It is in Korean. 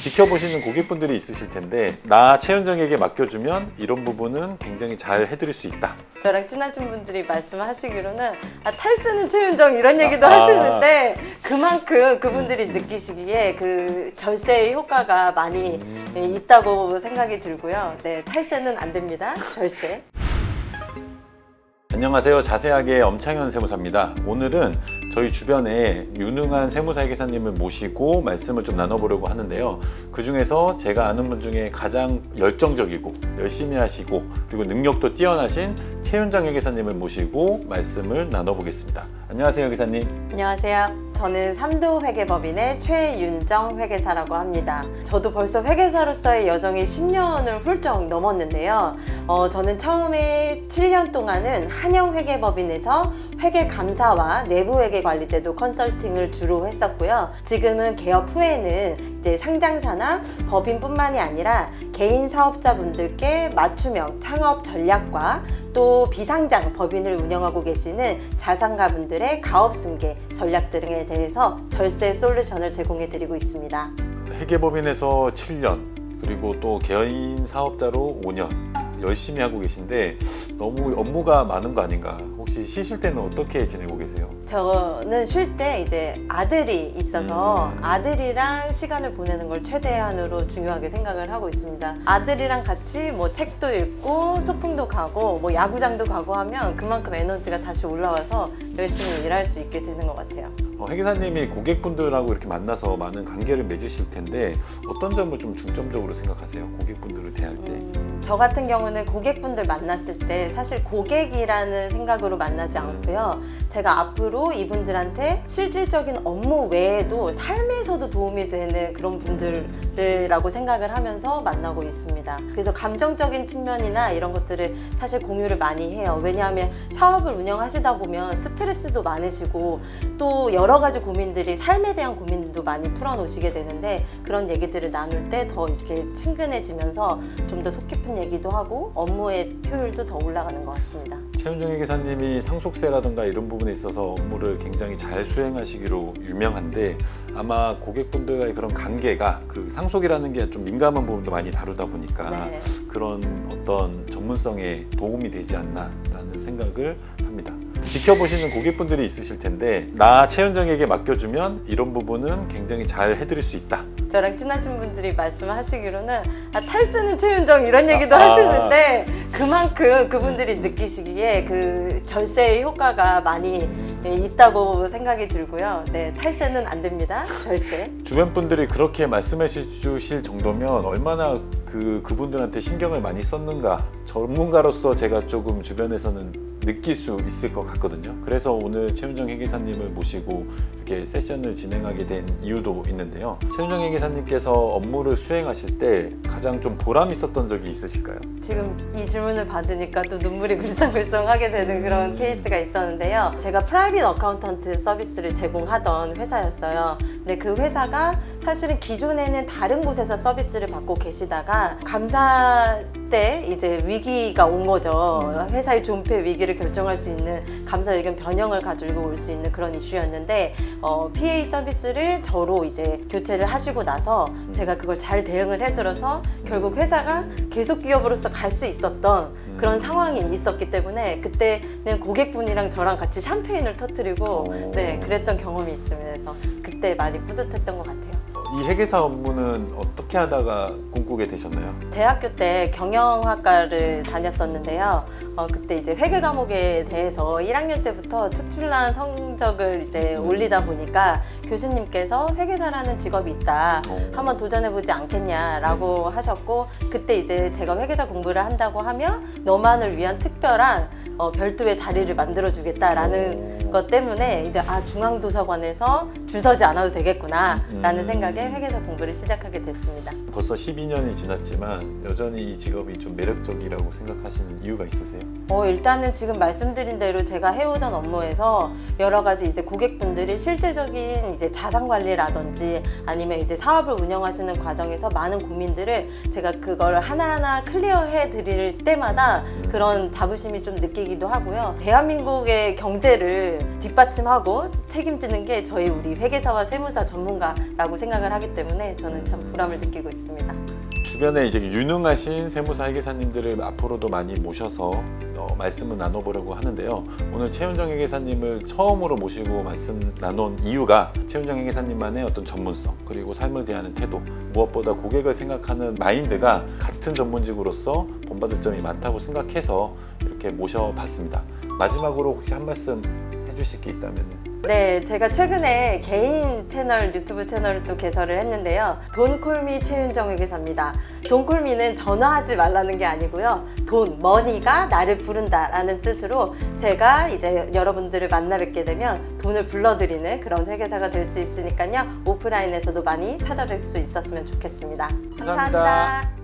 지켜보시는 고객분들이 있으실 텐데 나 최현정에게 맡겨주면 이런 부분은 굉장히 잘 해드릴 수 있다. 저랑 친하신 분들이 말씀하시기로는 아, 탈수는 최윤정 이런 얘기도 아. 하시는데 그만큼 그분들이 느끼시기에 그 절세의 효과가 많이 음. 네, 있다고 생각이 들고요. 네, 탈세는 안 됩니다. 절세. 안녕하세요. 자세하게 엄창현 세무사입니다. 오늘은 저희 주변에 유능한 세무사 회계사님을 모시고 말씀을 좀 나눠보려고 하는데요. 그 중에서 제가 아는 분 중에 가장 열정적이고 열심히 하시고 그리고 능력도 뛰어나신 최윤정 회계사님을 모시고 말씀을 나눠보겠습니다. 안녕하세요, 회계사님. 안녕하세요. 저는 삼도 회계법인의 최윤정 회계사라고 합니다. 저도 벌써 회계사로서의 여정이 10년을 훌쩍 넘었는데요. 어, 저는 처음에 7년 동안은 한영 회계법인에서 회계 감사와 내부 회계 관리 제도 컨설팅을 주로 했었고요. 지금은 개업 후에는 이제 상장사나 법인뿐만이 아니라 개인 사업자분들께 맞춤형 창업 전략과 또 비상장 법인을 운영하고 계시는 자산가분들 의 가업 승계 전략 등에 대해서 절세 솔루션을 제공해 드리고 있습니다. 회계법인에서 7년 그리고 또 개인 사업자로 5년 열심히 하고 계신데 너무 업무가 많은 거 아닌가? 혹시 쉬실 때는 어떻게 지내고 계세요? 저는 쉴 때 이제 아들이 있어서 음. 아들이랑 시간을 보내는 걸 최대한으로 중요하게 생각을 하고 있습니다. 아들이랑 같이 뭐 책도 읽고 소풍도 가고 뭐 야구장도 가고 하면 그만큼 에너지가 다시 올라와서 열심히 일할 수 있게 되는 것 같아요. 어, 회계사님이 고객분들하고 이렇게 만나서 많은 관계를 맺으실 텐데 어떤 점을 좀 중점적으로 생각하세요? 고객분들을 대할 때. 음, 저 같은 경우는 고객분들 만났을 때 사실 고객이라는 생각으로 만나지 않고요. 제가 앞으로 이분들한테 실질적인 업무 외에도 삶에서도 도움이 되는 그런 분들이라고 생각을 하면서 만나고 있습니다. 그래서 감정적인 측면이나 이런 것들을 사실 공유를 많이 해요. 왜냐하면 사업을 운영하시다 보면 스트레스도 많으시고 또 여러 가지 고민들이 삶에 대한 고민도 많이 풀어놓으시게 되는데 그런 얘기들을 나눌 때 더 이렇게 친근해지면서 좀 더 속 깊은 얘기도 하고 업무의 효율도 더 올라가는 것 같습니다. 최윤정 회계사님이 상속세라든가 이런 부분에 있어서 업무를 굉장히 잘 수행하시기로 유명한데 아마 고객분들과의 그런 관계가 그 상속이라는 게 좀 민감한 부분도 많이 다루다 보니까 네. 그런 어떤 전문성에 도움이 되지 않나라는 생각을 합니다. 지켜보시는 고객분들이 있으실 텐데 나 최현정 에게 맡겨주면 이런 부분은 굉장히 잘 해드릴 수 있다. 저랑 친하신 분들이 말씀하시기로는 아, 탈수는 최윤정 이런 얘기도 아. 하시는데 그만큼 그분들이 느끼시기에 그 절세의 효과가 많이 네, 있다고 생각이 들고요. 네, 탈세는 안 됩니다. 절세. 주변 분들이 그렇게 말씀해 주실 정도면 얼마나 그 그분들한테 신경을 많이 썼는가 전문가로서 제가 조금 주변에서는 느낄 수 있을 것 같거든요. 그래서 오늘 최윤정 회계사님을 모시고 이렇게 세션을 진행하게 된 이유도 있는데요. 최윤정 회계사님께서 업무를 수행하실 때 가장 좀 보람 있었던 적이 있으실까요? 지금 이 질문을 받으니까 또 눈물이 글썽글썽하게 되는 그런 케이스가 있었는데요. 제가 프라이빗 어카운턴트 서비스를 제공하던 회사였어요. 근데 그 회사가 사실은 기존에는 다른 곳에서 서비스를 받고 계시다가 감사 때 이제 위기가 온 거죠. 회사의 존폐 위기를 결정할 수 있는 감사 의견 변형을 가지고 올 수 있는 그런 이슈였는데 어, PA 서비스를 저로 이제 교체를 하시고 나서 제가 그걸 잘 대응을 해들어서 결국 회사가 계속 기업으로서 갈 수 있었던 그런 상황이 있었기 때문에 그때는 고객분이랑 저랑 같이 샴페인을 터뜨리고 오. 네 그랬던 경험이. 그래서 그때 많이 뿌듯했던 것 같아요. 이 회계사 업무는 어떻게 하다가 꿈꾸게 되셨나요? 대학교 때 경영학과를 다녔었는데요. 어, 그때 이제 회계 과목에 대해서 1학년 때부터 특출난 성적을 이제 올리다 보니까 교수님께서 회계사라는 직업이 있다. 오. 한번 도전해보지 않겠냐라고 하셨고 그때 이제 제가 회계사 공부를 한다고 하면 너만을 위한 특별한 어, 별도의 자리를 만들어주겠다라는 오. 것 때문에 이제 아 중앙도서관에서 줄 서지 않아도 되겠구나라는 음. 생각에 회계사 공부를 시작하게 됐습니다. 벌써 12년이 지났지만 여전히 이 직업이 좀 매력적이라고 생각하시는 이유가 있으세요? 어, 일단은 지금 말씀드린 대로 제가 해오던 업무에서 여러 가지 이제 고객분들이 실제적인 이제 자산 관리라든지 아니면 이제 사업을 운영하시는 과정에서 많은 고민들을 제가 그걸 하나하나 클리어해 드릴 때마다 그런 자부심이 좀 느끼기도 하고요. 대한민국의 경제를 뒷받침하고 책임지는 게 저희 우리 회계사와 세무사 전문가라고 생각을 생각을 하기 때문에 저는 참 보람을 느끼고 있습니다. 주변에 이제 유능하신 세무사 회계사님들을 앞으로도 많이 모셔서 어, 말씀을 나눠보려고 하는데요. 오늘 최윤정 회계사님을 처음으로 모시고 말씀 나눈 이유가 최윤정 회계사님만의 어떤 전문성 그리고 삶을 대하는 태도 무엇보다 고객을 생각하는 마인드가 같은 전문직으로서 본받을 점이 많다고 생각해서 이렇게 모셔봤습니다. 마지막으로 혹시 한 말씀 해주실 게 있다면 네, 제가 최근에 개인 채널, 유튜브 채널을 또 개설을 했는데요. 돈콜미 최윤정 회계사입니다. 돈콜미는 전화하지 말라는 게 아니고요. 돈, 머니가 나를 부른다 라는 뜻으로 제가 이제 여러분들을 만나 뵙게 되면 돈을 불러드리는 그런 회계사가 될 수 있으니까요. 오프라인에서도 많이 찾아뵐 수 있었으면 좋겠습니다 감사합니다. 감사합니다.